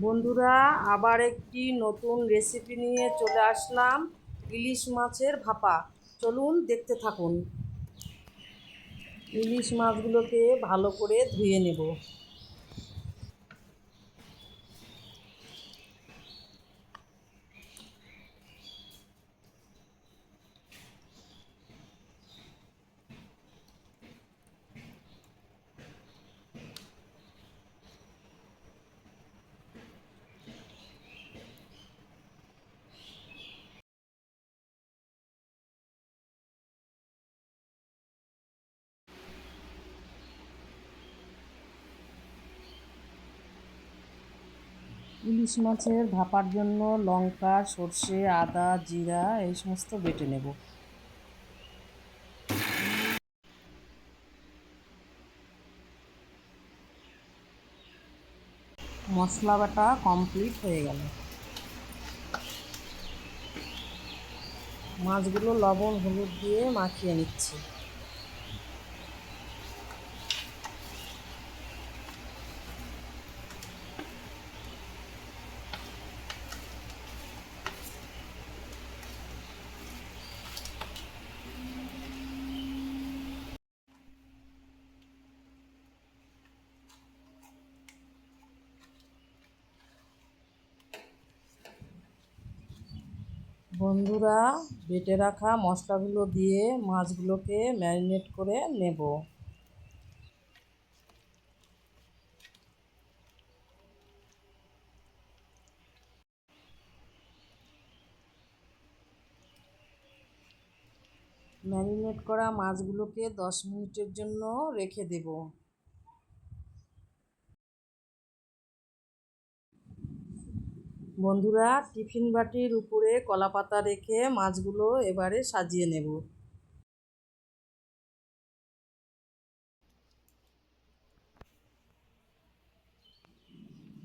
বন্ধুরা, আবার একটি নতুন রেসিপি নিয়ে চলে আসলাম, ইলিশ মাছের ভাপা। চলুন দেখতে থাকুন। ইলিশ মাছগুলোকে ভালো করে ধুয়ে নেব। ইলিশ মাছের ভাপার জন্য লঙ্কা, সর্ষে, আদা, জিরা, এই সমস্ত বেটে নেব। মশলা বাটা কমপ্লিট হয়ে গেল। মাছগুলো লবণ, হলুদ দিয়ে মাখিয়ে নিচ্ছি। বন্ধুরা, বেটে রাখা মশলাগুলো দিয়ে মাছগুলোকে ম্যারিনেট করে নেব। ম্যারিনেট করা মাছগুলোকে দশ মিনিটের জন্য রেখে দেব। বন্ধুরা, টিফিন বাটির উপরে কলা পাতা রেখে মাছগুলো এবারে সাজিয়ে নেব।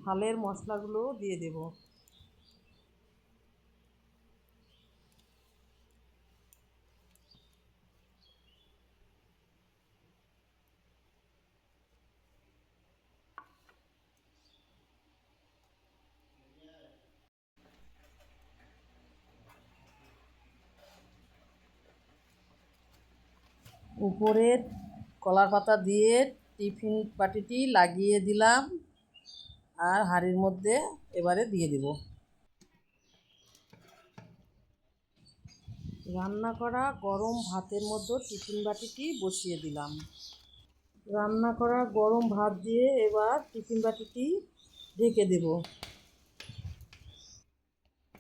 হালের মশলাগুলো দিয়ে দেব। উপরে কলার পাতা দিয়ে টিফিন বাটিটি লাগিয়ে দিলাম আর হাঁড়ির মধ্যে এবারে দিয়ে দিব। রান্না করা গরম ভাতের মধ্যে টিফিন বাটিটি বসিয়ে দিলাম। রান্না করা গরম ভাত দিয়ে এবার টিফিন বাটিটি ঢেকে দেব।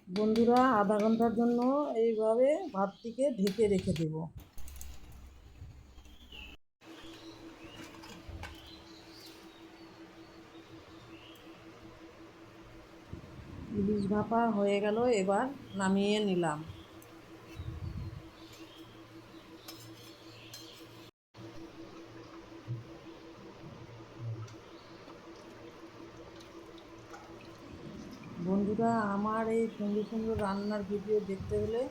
বন্ধুরা, আধা ঘণ্টার জন্য এইভাবে ভাতটিকে ঢেকে রেখে দেবো। ইলিশ ভাপা হয়ে গেল, এবার নামিয়ে নিলাম। বন্ধুরা, আমার এই সুন্দর সুন্দর রান্নার ভিডিও দেখতে হলে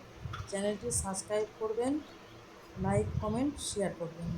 চ্যানেলটি সাবস্ক্রাইব করবেন, লাইক, কমেন্ট, শেয়ার করবেন।